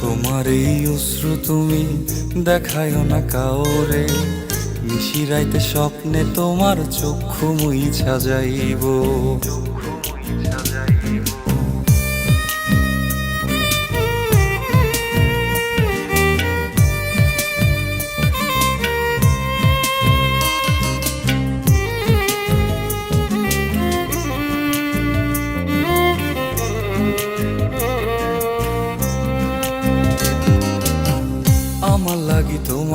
তোমার এই অশ্রু তুমি দেখায় না কাউরে। মিশিরাইতে স্বপ্নে তোমার চক্ষু মুইছা যাইব।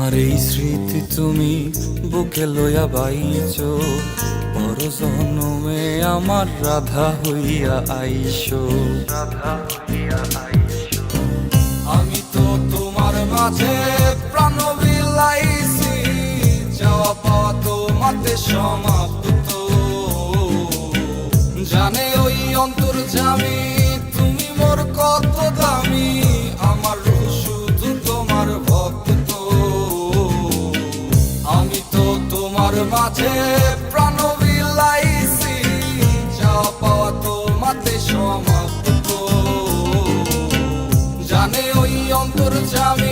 আমার এই স্মৃতি তুমি বুকে লইয়া বাইচ বড় জনমে আমার রাধা হইয়া আইসো আমি তো তোমার মাঝে প্রাণ বিলাইছি, যাওয়া পাওয়া তোমাতে সমাপ্ত মাঝে প্রাণ বিলাইছি পাওয়া তোমাতে সমাপ্ত। জানে ওই অন্তর জামি